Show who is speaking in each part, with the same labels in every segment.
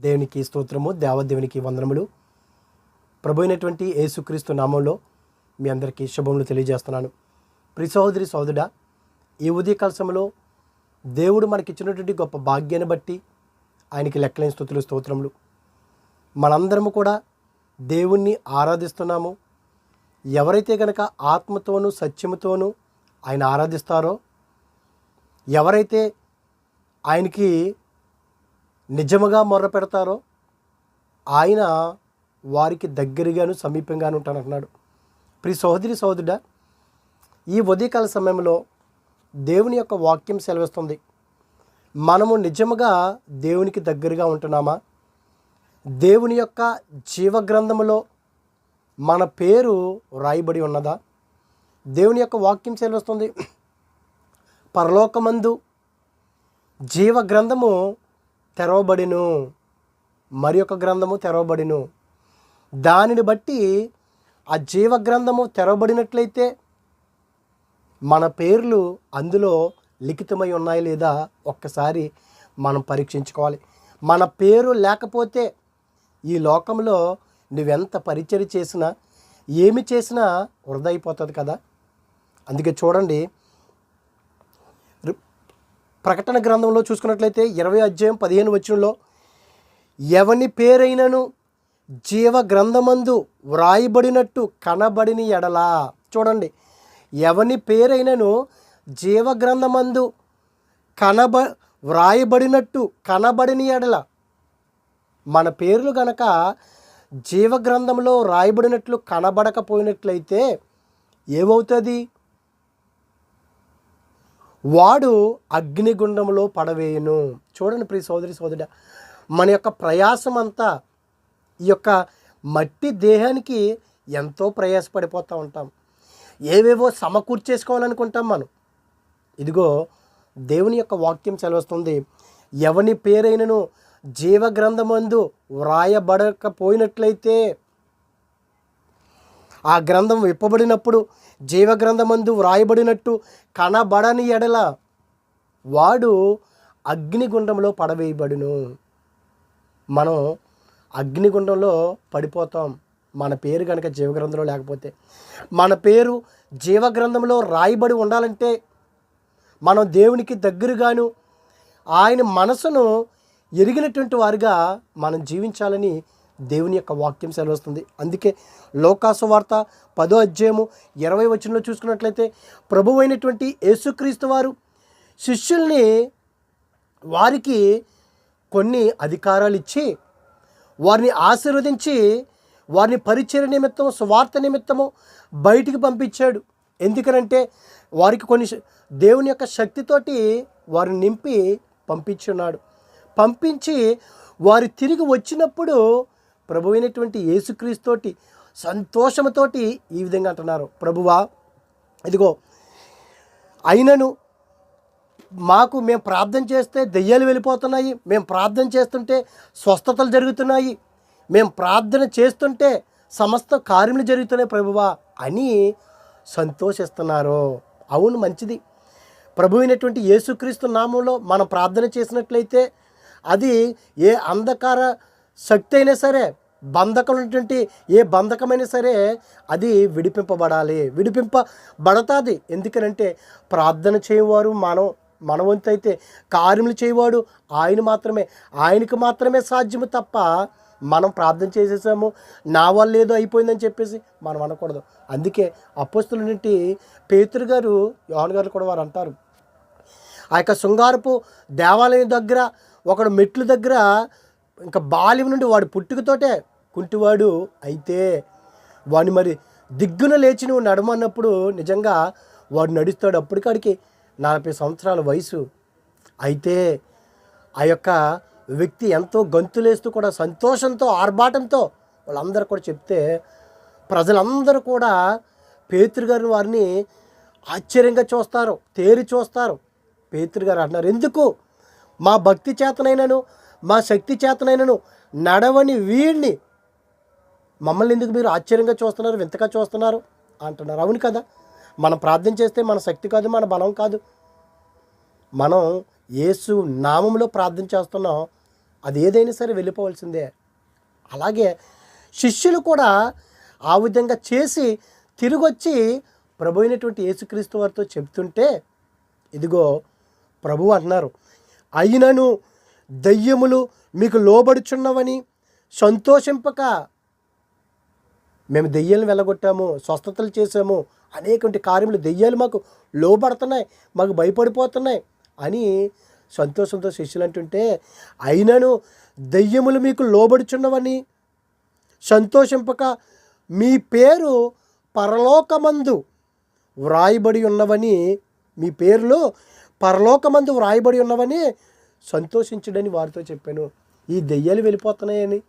Speaker 1: దేవునికి స్తోత్రము దేవదేవునికి వందనములు. ప్రభు అయినటువంటి యేసుక్రీస్తు నామంలో మీ అందరికీ శుభములు తెలియజేస్తున్నాను. ప్రి సహోదరి సోదరుడా ఈ ఉదయకాల సమయంలో దేవుడు మనకిచ్చినటువంటి గొప్ప భాగ్యాన్ని బట్టి ఆయనకి లెక్కలేని స్థుతులు స్తోత్రములు. మనందరము కూడా దేవుణ్ణి ఆరాధిస్తున్నాము. ఎవరైతే గనక ఆత్మతోనూ సత్యముతోనూ ఆయన ఆరాధిస్తారో ఎవరైతే ఆయనకి నిజముగా మొర్ర పెడతారో ఆయన వారికి దగ్గరగాను సమీపంగాను ఉంటానంటున్నాడు ప్రి సహోదరి సహోదరుడా ఈ ఉదయకాల సమయంలో దేవుని యొక్క వాక్యం సెలవిస్తుంది. మనము నిజముగా దేవునికి దగ్గరగా ఉంటున్నామా? దేవుని యొక్క జీవగ్రంథములో మన పేరు రాయబడి ఉన్నదా? దేవుని యొక్క వాక్యం సెలవిస్తుంది. పరలోకమందు జీవ గ్రంథము తెరవబడిను. మరి ఒక గ్రంథము తెరవబడిను. దానిని బట్టి ఆ జీవ గ్రంథము తెరవబడినట్లయితే మన పేర్లు అందులో లిఖితమై ఉన్నాయి లేదా ఒక్కసారి మనం పరీక్షించుకోవాలి. మన పేరు లేకపోతే ఈ లోకంలో నువ్వెంత పరిచయం చేసినా ఏమి చేసినా వృధైపోతుంది కదా. అందుకే చూడండి ప్రకటన గ్రంథంలో చూసుకున్నట్లయితే ఇరవై అధ్యాయం పదిహేను వచనంలో ఎవని పేరైనను జీవ గ్రంథమందు వ్రాయబడినట్టు కనబడిన ఎడలా? చూడండి ఎవని పేరైనను జీవ గ్రంథమందు కనబ వ్రాయబడినట్టు కనబడిన ఎడల? మన పేర్లు గనక జీవగ్రంథంలో రాయబడినట్లు కనబడకపోయినట్లయితే ఏమవుతుంది? వాడు అగ్నిగుండంలో పడవేయును. చూడండి ప్రియ సోదరి సోదరుడ మన యొక్క ప్రయాసం అంతా ఈ యొక్క మట్టి దేహానికి ఎంతో ప్రయాసపడిపోతూ ఉంటాం. ఏవేవో సమకూర్చేసుకోవాలనుకుంటాం మనం. ఇదిగో దేవుని యొక్క వాక్యం సెలవుస్తుంది ఎవని పేరైనను జీవగ్రంథమందు వ్రాయబడకపోయినట్లయితే ఆ గ్రంథం విప్పబడినప్పుడు జీవగ్రంథమందు వ్రాయబడినట్టు కనబడని ఎడల వాడు అగ్నిగుండంలో పడవేయబడును. మనం అగ్నిగుండంలో పడిపోతాం. మన పేరు కనుక జీవగ్రంథంలో లేకపోతే. మన పేరు జీవగ్రంథంలో రాయబడి ఉండాలంటే మనం దేవునికి దగ్గరగాను ఆయన మనసును ఎరిగినటువంటి వారుగా మనం జీవించాలని దేవుని యొక్క వాక్యం సెలవుస్తుంది. అందుకే లోకాసు వార్త పదో అధ్యాయము ఇరవై వచనంలో చూసుకున్నట్లయితే ప్రభు అయినటువంటి యేసుక్రీస్తు వారు శిష్యుల్ని వారికి కొన్ని అధికారాలు ఇచ్చి వారిని ఆశీర్వదించి వారిని పరిచయ నిమిత్తం స్వార్థ నిమిత్తము బయటికి పంపించాడు. ఎందుకనంటే వారికి కొన్ని దేవుని యొక్క శక్తితోటి వారిని నింపి పంపించున్నాడు. పంపించి వారు తిరిగి వచ్చినప్పుడు ప్రభు అయినటువంటి యేసుక్రీస్తుతోటి సంతోషముతోటి ఈ విధంగా అంటున్నారు. ప్రభువా ఇదిగో అయినను మాకు మేము ప్రార్థన చేస్తే దెయ్యాలు వెళ్ళిపోతున్నాయి మేము ప్రార్థన చేస్తుంటే స్వస్థతలు జరుగుతున్నాయి మేము ప్రార్థన చేస్తుంటే సమస్త కార్యములు జరుగుతున్నాయి ప్రభువా అని సంతోషిస్తున్నారు. అవును మంచిది. ప్రభు అయినటువంటి యేసుక్రీస్తు నామంలో మనం ప్రార్థన చేసినట్లయితే అది ఏ అంధకార శక్తి అయినా సరే బంధకం ఉన్నటువంటి ఏ బంధకమైనా సరే అది విడిపింపబడాలి. విడిపింపబడతాది. ఎందుకనంటే ప్రార్థన చేయవారు మనం మనవంతు అయితే కార్యములు చేయవాడు ఆయన మాత్రమే. ఆయనకు మాత్రమే సాధ్యము తప్ప మనం ప్రార్థన చేసేసాము నా వల్ల ఏదో అయిపోయిందని చెప్పేసి మనం అనకూడదు. అందుకే అపోస్తుల నుండి పేతురు గారు యోహన్ గారు కూడా వారు అంటారు. ఆ యొక్క శృంగారపు దేవాలయం దగ్గర ఒకడు మెట్లు దగ్గర ఇంకా బాల్యం నుండి వాడు పుట్టుకతోటే కుంటివాడు అయితే వాడిని మరి దిగ్గున లేచి నువ్వు నడమన్నప్పుడు నిజంగా వాడు నడుస్తాడు అప్పటికాడికి నలభై సంవత్సరాల వయసు. అయితే ఆ యొక్క వ్యక్తి ఎంతో గంతులేస్తూ కూడా సంతోషంతో ఆర్భాటంతో వాళ్ళందరూ కూడా చెప్తే ప్రజలందరూ కూడా పేతురు వారిని ఆశ్చర్యంగా చూస్తారు తేరి చూస్తారు. పేతురు గారు అంటున్నారు ఎందుకు? మా భక్తి చేతనైనాను మా శక్తి చేతనైనను నడవని వీడిని మమ్మల్ని ఎందుకు మీరు ఆశ్చర్యంగా చూస్తున్నారు వింతగా చూస్తున్నారు? అంటున్నారు. అవును కదా. మనం ప్రార్థన చేస్తే మన శక్తి కాదు మన బలం కాదు. మనం యేసు నామంలో ప్రార్థన చేస్తున్నాం. అది ఏదైనా సరే వెళ్ళిపోవాల్సిందే. అలాగే శిష్యులు కూడా ఆ విధంగా చేసి తిరిగి వచ్చి ప్రభు అయినటువంటి యేసుక్రీస్తు వారితో చెప్తుంటే ఇదిగో ప్రభు అంటున్నారు అయినను దయ్యములు మీకు లోబడుచున్నవని సంతోషింపక మేము దెయ్యాలను వెళ్ళగొట్టాము స్వస్థతలు చేసాము అనేకటి కార్యములు దెయ్యాలు మాకు లోబడుతున్నాయి మాకు భయపడిపోతున్నాయి అని సంతోషంతో శిష్యులు అంటుంటే అయినను దెయ్యములు మీకు లోబడుచున్నవని సంతోషింపక మీ పేరు పరలోకమందు వ్రాయబడి ఉన్నవని మీ పేర్లు పరలోకమందు వ్రాయబడి ఉన్నవని సంతోషించుడని వారితో చెప్పాను. ఈ దెయ్యాలు వెళ్ళిపోతున్నాయని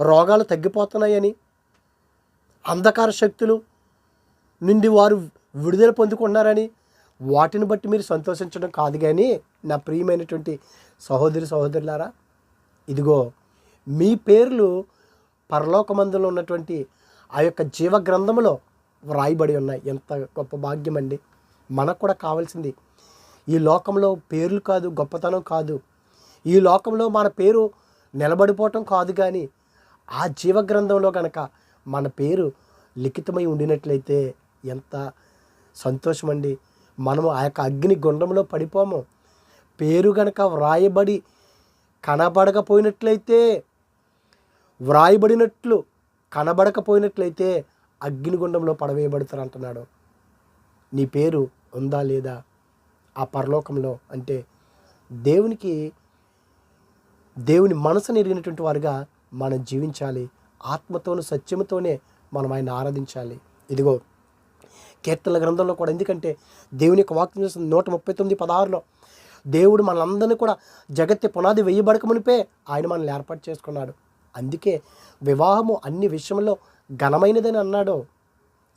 Speaker 1: రోగాలు తగ్గిపోతున్నాయని అంధకార శక్తులు నుండి వారు విడుదల పొందుకున్నారని వాటిని బట్టి మీరు సంతోషించడం కాదు కానీ నా ప్రియమైనటువంటి సహోదరి సహోదరులారా ఇదిగో మీ పేర్లు పరలోకమందులో ఉన్నటువంటి ఆ యొక్క జీవ గ్రంథములో వ్రాయబడి ఉన్నాయి. ఎంత గొప్ప భాగ్యం అండి మనకు కూడా కావాల్సింది ఈ లోకంలో పేర్లు కాదు గొప్పతనం కాదు. ఈ లోకంలో మన పేరు నిలబడిపోవటం కాదు కానీ ఆ జీవ గ్రంథంలో కనుక మన పేరు లిఖితమై ఉండినట్లయితే ఎంత సంతోషం అండి మనము ఆ యొక్క అగ్ని గుండంలో పడిపోము. పేరు గనక వ్రాయబడి కనబడకపోయినట్లయితే వ్రాయబడినట్లు కనబడకపోయినట్లయితే అగ్నిగుండంలో పడవేయబడతారు అంటున్నాడు నీ పేరు ఉందా లేదా? ఆ పరలోకంలో అంటే దేవునికి దేవుని మనసు ఎరిగినటువంటి వారుగా మనం జీవించాలి. ఆత్మతోనూ సత్యముతోనే మనం ఆయన ఆరాధించాలి. ఇదిగో కీర్తనల గ్రంథంలో కూడా ఎందుకంటే దేవుని యొక్క వాక్యం చేస్తుంది నూట ముప్పై తొమ్మిది పదహారులో దేవుడు మనందరినీ కూడా జగత్తి పునాది వెయ్యబడక మునిపే ఆయన మనల్ని ఏర్పాటు చేసుకున్నాడు. అందుకే వివాహము అన్ని విషయంలో ఘనమైనదని అన్నాడు.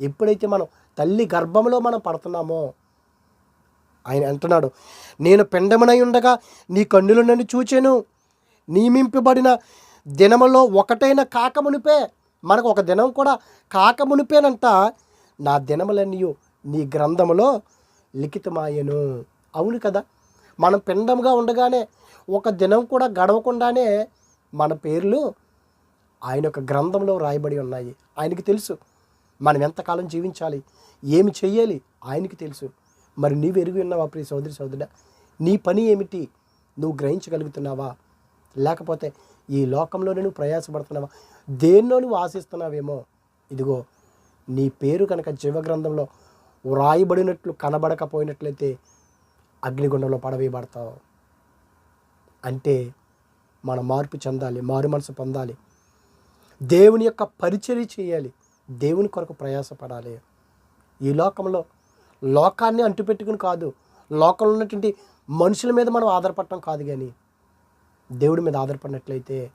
Speaker 1: ఎప్పుడైతే మనం తల్లి గర్భంలో మనం పడుతున్నామో ఆయన అంటున్నాడు నేను పెండమనై ఉండగా నీ కన్నులు నన్ను చూచాను. నియమింపబడిన దినములో ఒకటైన కాకమునిపే మనకు ఒక దినం కూడా కాకమునిపేనంట. నా దినములన్నీ నీ గ్రంథములో లిఖితమాయను. అవును కదా మనం పిండంగా ఉండగానే ఒక దినం కూడా గడవకుండానే మన పేర్లు ఆయన యొక్క గ్రంథంలో రాయబడి ఉన్నాయి. ఆయనకి తెలుసు మనం ఎంతకాలం జీవించాలి ఏమి చెయ్యాలి ఆయనకి తెలుసు. మరి నీవు ఎరిగి ఉన్నావా ప్రియ సోదరి సోదరుడా? నీ పని ఏమిటి? నువ్వు గ్రహించగలుగుతున్నావా? లేకపోతే ఈ లోకంలోనే నువ్వు ప్రయాసపడుతున్నావా? దేన్నో నువ్వు ఆశిస్తున్నావేమో? ఇదిగో నీ పేరు కనుక జీవగ్రంథంలో వ్రాయబడినట్లు కనబడకపోయినట్లయితే అగ్నిగుండంలో పడవేయబడతావు. అంటే మన మార్పు చెందాలి మారు మనసు పొందాలి. దేవుని యొక్క పరిచర్య చేయాలి. దేవుని కొరకు ప్రయాసపడాలి. ఈ లోకంలో లోకాన్ని అంటుపెట్టుకుని కాదు. లోకంలో ఉన్నటువంటి మనుషుల మీద మనం ఆధారపడటం కాదు కానీ దేవుడి మీద ఆధారపడినట్లయితే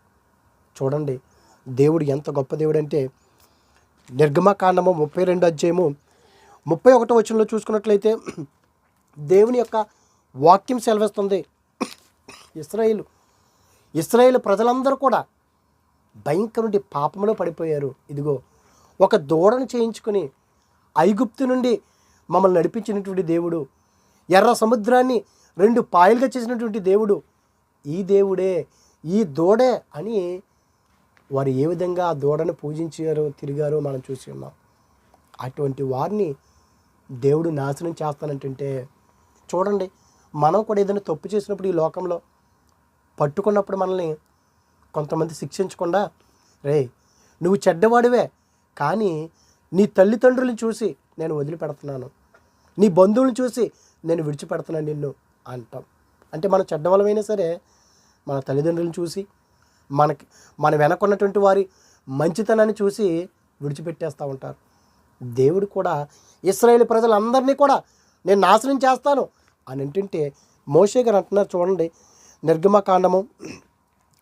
Speaker 1: చూడండి దేవుడు ఎంత గొప్ప దేవుడు అంటే నిర్గమకాండము ముప్పై రెండు అధ్యాయము ముప్పై ఒకటో వచనంలో చూసుకున్నట్లయితే దేవుని యొక్క వాక్యం సెలవిస్తుంది. ఇస్రాయిల్ ఇస్రాయేల్ ప్రజలందరూ కూడా భయంకరుడి పాపంలో పడిపోయారు. ఇదిగో ఒక దూడను చేయించుకొని ఐగుప్తు నుండి మమ్మల్ని నడిపించినటువంటి దేవుడు. ఎర్ర సముద్రాన్ని రెండు పాయలుగా చేసినటువంటి దేవుడు. ఈ దేవుడే ఈ దూడే అని వారు ఏ విధంగా ఆ దూడను పూజించారో తిరిగారో మనం చూసి ఉన్నాం. అటువంటి వారిని దేవుడు నాశనం చేస్తానంటుంటే చూడండి మనం కూడా ఏదైనా తప్పు చేసినప్పుడు ఈ లోకంలో పట్టుకున్నప్పుడు మనల్ని కొంతమంది శిక్షించకుండా రే నువ్వు చెడ్డవాడివే కానీ నీ తల్లిదండ్రులను చూసి నేను వదిలిపెడుతున్నాను. నీ బంధువులను చూసి నేను విడిచిపెడుతున్నాను నిన్ను అంటాం. అంటే మనం చెడ్డవలమైనా సరే మన తల్లిదండ్రులను చూసి మనకి మన వెనకున్నటువంటి వారి మంచితనాన్ని చూసి విడిచిపెట్టేస్తూ ఉంటారు. దేవుడు కూడా ఇస్రాయేల్ ప్రజలందరినీ కూడా నేను నాశనం చేస్తాను అని అంటుంటే మోషే గారు అంటున్నారు చూడండి నిర్గమకాండము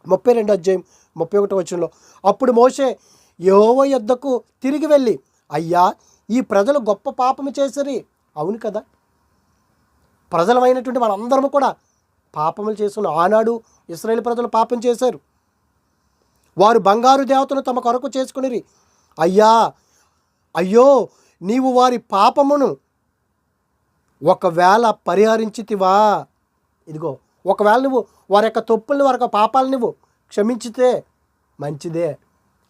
Speaker 1: ముప్పై రెండు అధ్యాయం ముప్పై ఒకటో వచనంలో అప్పుడు మోషే యోవ యొద్దకు తిరిగి వెళ్ళి అయ్యా ఈ ప్రజలు గొప్ప పాపము చేసరి. అవును కదా? ప్రజలమైనటువంటి వాళ్ళందరము కూడా పాపములు చేస్తున్న ఆనాడు ఇస్రాయేల్ ప్రజలు పాపం చేశారు. వారు బంగారు దేవతను తమ కొరకు చేసుకునిరి. అయ్యా అయ్యో నీవు వారి పాపమును ఒకవేళ పరిహరించితివా? ఇదిగో ఒకవేళ నువ్వు వారి యొక్క తప్పుల్ని వారి యొక్క పాపాలను నువ్వు క్షమించితే మంచిదే.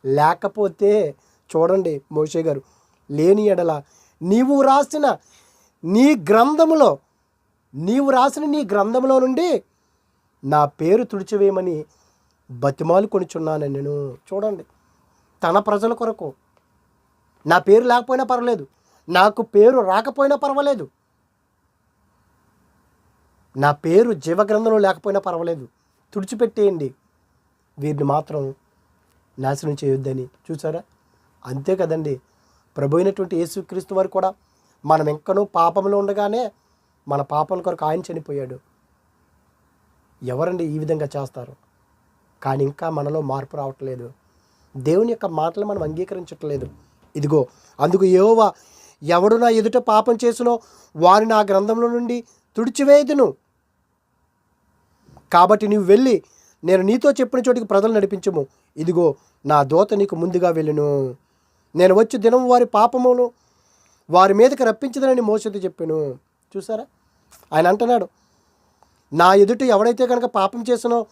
Speaker 1: లేకపోతే చూడండి మోషే గారు లేని ఎడల నీవు రాసిన నీ గ్రంథములో నీవు రాసిన నీ గ్రంథంలో నుండి నా పేరు తుడిచివేయమని బతిమాలు కొనుచున్నాను నేను చూడండి. తన ప్రజల కొరకు. నా పేరు లేకపోయినా పర్వాలేదు. నాకు పేరు రాకపోయినా పర్వాలేదు. నా పేరు జీవగ్రంథంలో లేకపోయినా పర్వాలేదు. తుడిచిపెట్టేయండి. వీరిని మాత్రం నాశనం చేయొద్దని చూసారా? అంతే కదండి. ప్రభు అయినటువంటి యేసుక్రీస్తు వారు కూడా మనం ఎంకనూ పాపంలో ఉండగానే మన పాపం కొరకు ఆయన చనిపోయాడు. ఎవరండి ఈ విధంగా చేస్తారు? కానీ ఇంకా మనలో మార్పు రావట్లేదు. దేవుని యొక్క మాటలు మనం అంగీకరించట్లేదు. ఇదిగో అందుకు ఏవో ఎవడు నా ఎదుట పాపం చేసినో వారి నా గ్రంథంలో నుండి తుడిచివేదును కాబట్టి నీవు వెళ్ళి నేను నీతో చెప్పిన చోటికి ప్రజలు నడిపించము. ఇదిగో నా దోత నీకు ముందుగా వెళ్ళును. నేను వచ్చి దినం వారి పాపమును వారి మీదకి రప్పించదనని మోసతో చెప్పాను. చూసారా? ఆయన అంటున్నాడు నా ఎదుట ఎవడైతే కనుక పాపం చేసినో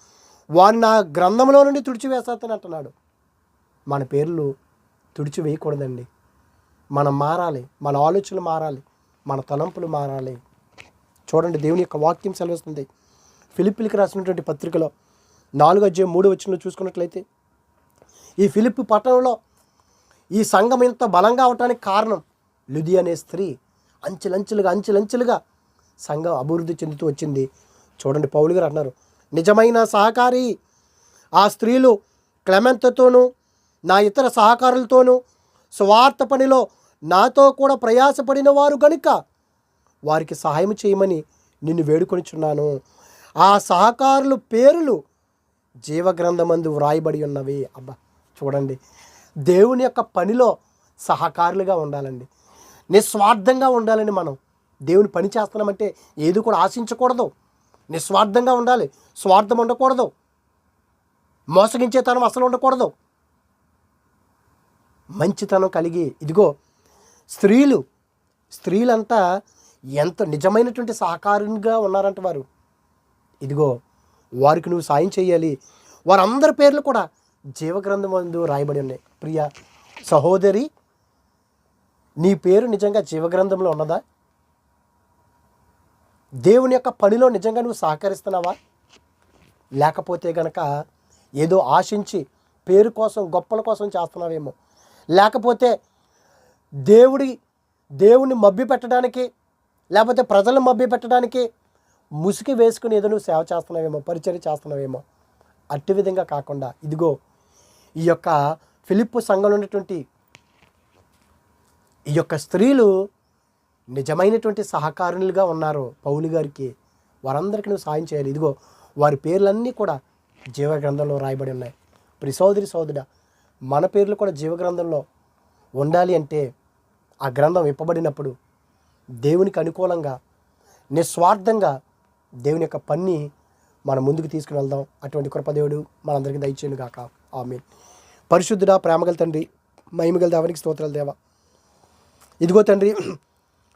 Speaker 1: వాడు నా గ్రంథంలో నుండి తుడిచివేస్తానని అంటున్నాడు. మన పేర్లు తుడిచివేయకూడదండి మనం మారాలి మన ఆలోచనలు మారాలి మన తలంపులు మారాలి. చూడండి దేవుని యొక్క వాక్యం సెలవుస్తుంది. ఫిలిపిలికి రాసినటువంటి పత్రికలో నాలుగు అధ్యాయం మూడు వచ్చిన చూసుకున్నట్లయితే ఈ ఫిలిప్ పట్టణంలో ఈ సంఘం ఇంత బలంగా అవటానికి కారణం లుది అనే స్త్రీ అంచెలంచెలుగా అంచెలంచెలుగా సంఘం అభివృద్ధి చెందుతూ వచ్చింది. చూడండి పౌలు గారు అన్నారు నిజమైన సహకారి ఆ స్త్రీలు క్లెమెంతతోనూ నా ఇతర సహకారులతోనూ స్వార్థ పనిలో నాతో కూడా ప్రయాసపడిన వారు గనుక వారికి సహాయం చేయమని నిన్ను వేడుకొనిచున్నాను. ఆ సహకారులు పేర్లు జీవగ్రంథమందు వ్రాయబడి ఉన్నవి. అబ్బా చూడండి దేవుని యొక్క పనిలో సహకారులుగా ఉండాలండి. నిస్వార్థంగా ఉండాలని మనం దేవుని పని చేస్తున్నామంటే ఏది కూడా ఆశించకూడదు. నిస్వార్థంగా ఉండాలి. స్వార్థం ఉండకూడదు. మోసగించేతనం అసలు ఉండకూడదు. మంచితనం కలిగి ఇదిగో స్త్రీలు స్త్రీలంతా ఎంత నిజమైనటువంటి సహకారంగా ఉన్నారంట వారు. ఇదిగో వారికి నువ్వు సాయం చేయాలి. వారందరి పేర్లు కూడా జీవగ్రంథం ముందు రాయబడి ఉన్నాయి. ప్రియ సహోదరి నీ పేరు నిజంగా జీవగ్రంథంలో ఉన్నదా? దేవుని యొక్క పనిలో నిజంగా నువ్వు సహకరిస్తున్నావా? లేకపోతే గనక ఏదో ఆశించి పేరు కోసం గొప్పల కోసం చేస్తున్నావేమో. లేకపోతే దేవుడి దేవుని మబ్బి పెట్టడానికి లేకపోతే ప్రజలను మబ్బి పెట్టడానికి ముసుగు వేసుకుని ఏదో నువ్వు సేవ చేస్తున్నావేమో పరిచయం చేస్తున్నావేమో. అట్టి విధంగా కాకుండా ఇదిగో ఈ యొక్క ఫిలిప్పు సంఘంలో ఉన్నటువంటి ఈ యొక్క స్త్రీలు నిజమైనటువంటి సహకారులుగా ఉన్నారు. పౌలు గారికి వారందరికీ నువ్వు సాయం చేయాలి. ఇదిగో వారి పేర్లన్నీ కూడా జీవ గ్రంథంలో రాయబడి ఉన్నాయి. ప్రి సోదరి సోదరుడ మన పేర్లు కూడా జీవగ్రంథంలో ఉండాలి అంటే ఆ గ్రంథం ఇప్పబడినప్పుడు దేవునికి అనుకూలంగా నిస్వార్థంగా దేవుని యొక్క పని మనం ముందుకు తీసుకుని వెళ్దాం. అటువంటి కృపదేవుడు మనందరికీ దయచేయను గాక ఆమె పరిశుద్ధుడా ప్రేమగల తండ్రి మహిమగల దేవానికి స్తోత్రాలు దేవా. ఇదిగో తండ్రి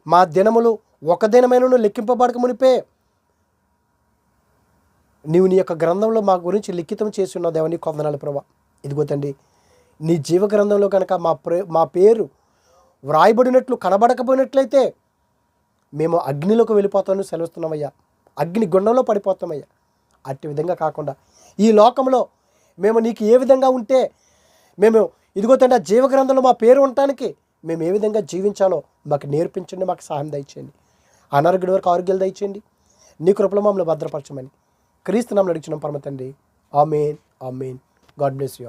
Speaker 1: మా దినములు ఒక దినమైన లెక్కింపబడక మునిపే నీవు నీ యొక్క గ్రంథంలో మా గురించి లిఖితం చేసి ఉన్నావు దేవని కొందనాలు ప్రభా. ఇదిగో తండ్రి నీ జీవ గ్రంథంలో కనుక మా ప్రే మా పేరు వ్రాయబడినట్లు కనబడకపోయినట్లయితే మేము అగ్నిలోకి వెళ్ళిపోతామని సెలవుస్తున్నామయ్యా. అగ్ని గుండంలో పడిపోతామయ్యా. అట్టి విధంగా కాకుండా ఈ లోకంలో మేము నీకు ఏ విధంగా ఉంటే మేము ఇదిగో తండ్రి ఆ జీవ గ్రంథంలో మా పేరు ఉండటానికి మేము ఏ విధంగా జీవించాలో మాకు నేర్పించండి మాకు సహాయం దయచేయండి. అనారోగ్యుడి వరకు ఆరోగ్యాలు దయచేయండి. నీ కృపలో మమ్మల్ని భద్రపరచమని క్రీస్తు నామలు అడిచిన పరమ తండ్రి. Amen amen. God bless you